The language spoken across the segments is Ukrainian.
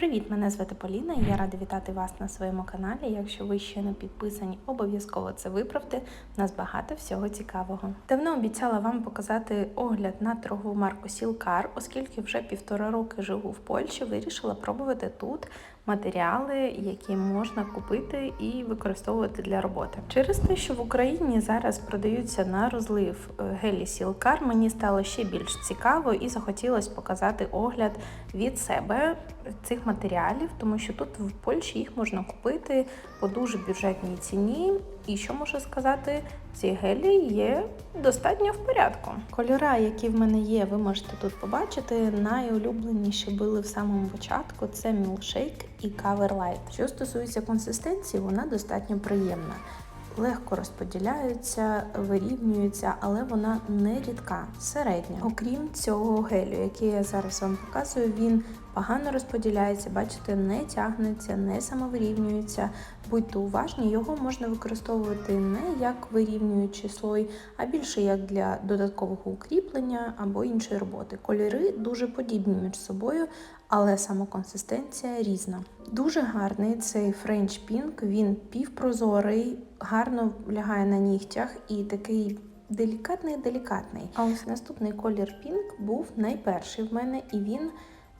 Привіт, мене звати Поліна і я рада вітати вас на своєму каналі. Якщо ви ще не підписані, обов'язково це виправте. У нас багато всього цікавого. Давно обіцяла вам показати огляд на торгову марку Сілкар, оскільки вже півтора роки живу в Польщі, вирішила пробувати тут матеріали, які можна купити і використовувати для роботи. Через те, що в Україні зараз продаються на розлив е, гелі Сілкар, мені стало ще більш цікаво і захотілося показати огляд від себе цих матеріалів, тому що тут в Польщі їх можна купити по дуже бюджетній ціні. І що можу сказати, ці гелі є достатньо в порядку. Кольора, які в мене є, ви можете тут побачити. Найулюбленіші були в самому початку: це Milkshake і Cover Light. Що стосується консистенції, вона достатньо приємна. Легко розподіляються, вирівнюються, але вона не рідка, середня. Окрім цього гелю, який я зараз вам показую, він погано розподіляється, бачите, не тягнеться, не самовирівнюється. Будьте уважні, його можна використовувати не як вирівнюючий слой, а більше як для додаткового укріплення або іншої роботи. Кольори дуже подібні між собою, але сама консистенція різна. Дуже гарний цей French Pink, він півпрозорий, гарно лягає на нігтях і такий. Делікатний, делікатний. А ось наступний колір Pink був найперший в мене, і він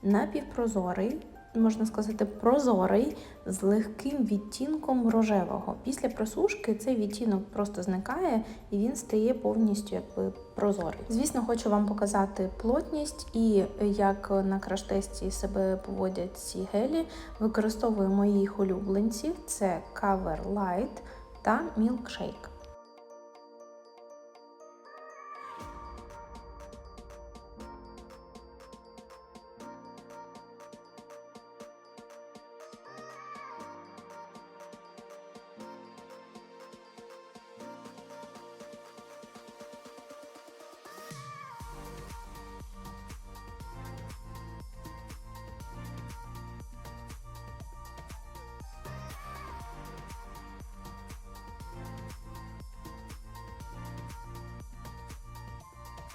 напівпрозорий, можна сказати, прозорий з легким відтінком рожевого. Після просушки цей відтінок просто зникає і він стає повністю якби прозорий. Звісно, хочу вам показати плотність і як на краш-тесті себе поводять ці гелі. Використовую моїх улюбленців: це Cover Light та Milkshake.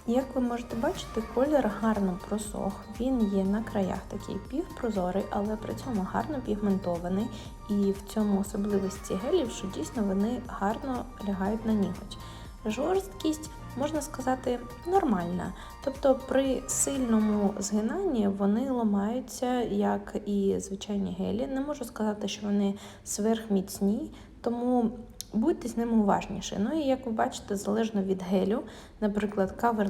Як ви можете бачити, колір гарно просох. Він є на краях такий півпрозорий, але при цьому гарно пігментований. І в цьому особливості гелів, що дійсно вони гарно лягають на ніготь. Жорсткість, можна сказати, нормальна. Тобто при сильному згинанні вони ламаються, як і звичайні гелі. Не можу сказати, що вони сверхміцні, тому Будьте з ними уважніші. Ну і як ви бачите, залежно від гелю, наприклад, Cover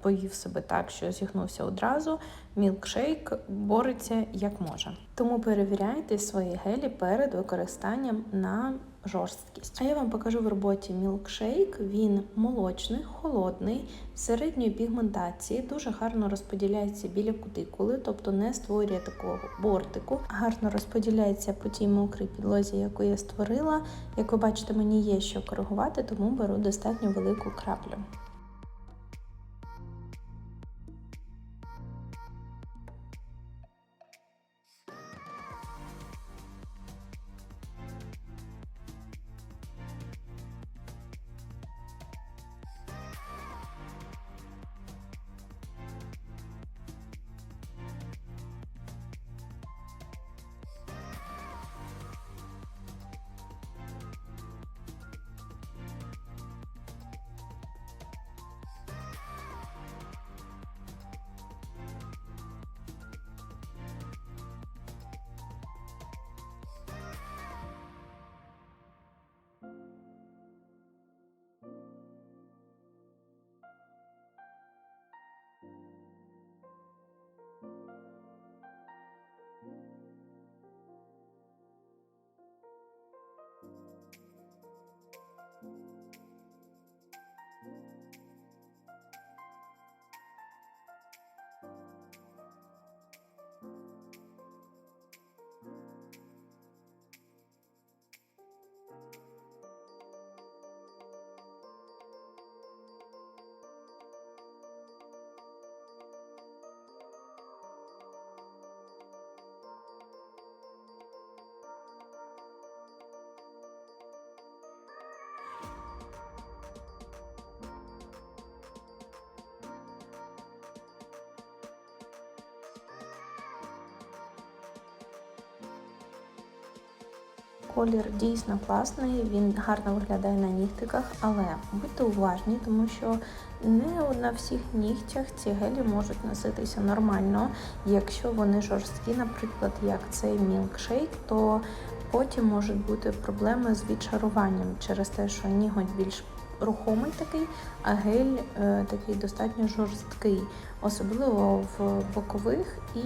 Повів себе так, що зігнувся одразу, мілкшейк бореться як може. Тому перевіряйте свої гелі перед використанням на жорсткість. А я вам покажу в роботі мілкшейк. Він молочний, холодний, середньої пігментації, дуже гарно розподіляється біля кутикули, тобто не створює такого бортику. Гарно розподіляється по тій мокрій підлозі, яку я створила. Як ви бачите, мені є що коригувати, тому беру достатньо велику краплю. Колір дійсно класний, він гарно виглядає на нігтиках, але будьте уважні, тому що не на всіх нігтях ці гелі можуть носитися нормально. Якщо вони жорсткі, наприклад, як цей мілкшейк, то потім можуть бути проблеми з відшаруванням через те, що ніготь більш рухомий такий, а гель е, такий достатньо жорсткий, особливо в бокових і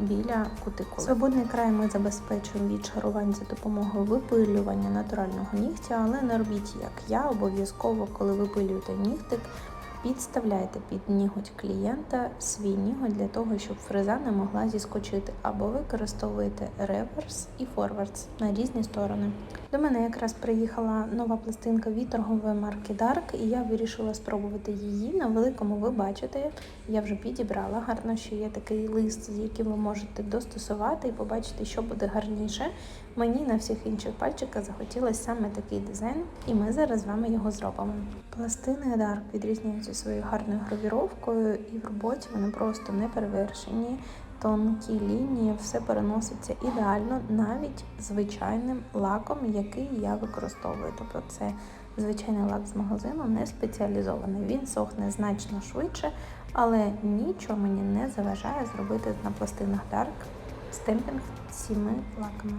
біля кутикули. Свободний край ми забезпечуємо від шарувань за допомогою випилювання натурального нігтя, але не робіть як я, обов'язково, коли випилюєте нігтик. Підставляйте під ніготь клієнта свій ніготь для того, щоб фреза не могла зіскочити, або використовуєте реверс і форвардс на різні сторони. До мене якраз приїхала нова пластинка від торгової марки Dark, і я вирішила спробувати її. На великому ви бачите, я вже підібрала гарно, що є такий лист, з яким ви можете достосувати і побачити, що буде гарніше. Мені на всіх інших пальчиках захотілося саме такий дизайн, і ми зараз з вами його зробимо. Пластини Dark відрізняються своєю гарною гравіровкою, і в роботі вони просто не перевершені. Тонкі лінії, все переноситься ідеально, навіть звичайним лаком, який я використовую. Тобто це звичайний лак з магазину, не спеціалізований. Він сохне значно швидше, але нічого мені не заважає зробити на пластинах Dark стемпінг цими лаками.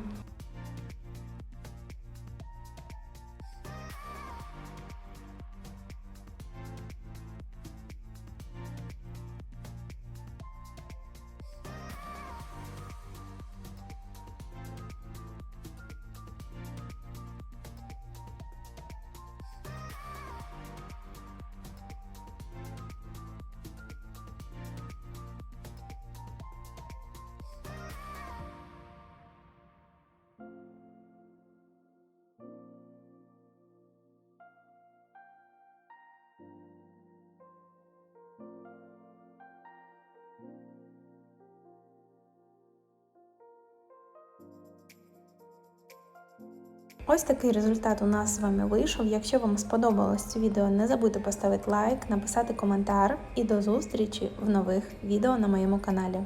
Ось такий результат у нас з вами вийшов. Якщо вам сподобалось це відео, не забудьте поставити лайк, написати коментар і до зустрічі в нових відео на моєму каналі.